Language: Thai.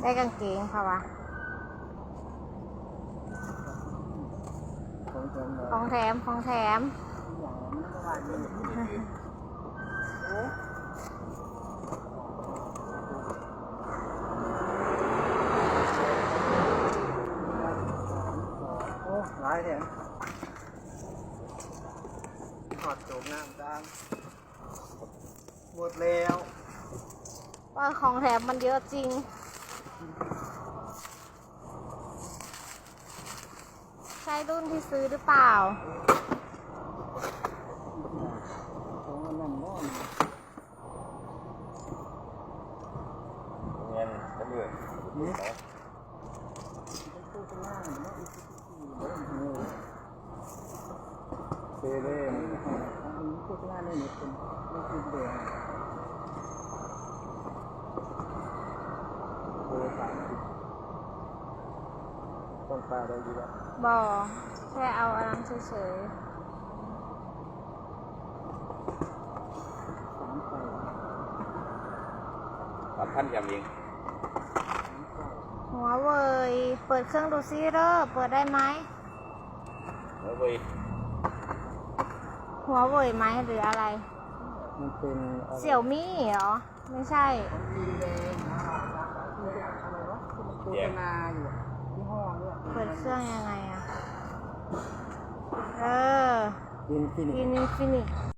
ได้กางเกงค่ะวะของเต็มเลยของแถมของแถมอย่างนั้นก็ว่าดีโอ้หลายแถมถอดโจกน้ำตาม หมดแล้วว่าของแถมมันเยอะจริง ใช่รุ่นที่ซื้อหรือเปล่า ของอันนั้นก็เงินก็เรื่อยนี่ตู้ข้างหน้ามันก็อีกทีเริ่มเงยเซ่เล่อันนี้ตู้ข้างหน้านี่เนี่ยเป็นไม่คือแดงโทรสามสิบต้องปลาได้ดีแล้วบอแค่เอาอันนั้นเฉยสามไฟสามพันยำเองๆหัวเวยเปิดเครื่องดูซิเด้อเปิดได้ไหมแล้วเว้ยหัวเวยไหมหรืออะไร มันเป็นอะไรเสี่ยวมี่เหรอ ไม่ใช่ มันมีแดงอะไรวะที่มันโฆษณาอยู่อะยี่ห้อเนี่ยเปิดเครื่องยังไงอะเออ อินฟินิอินฟินิ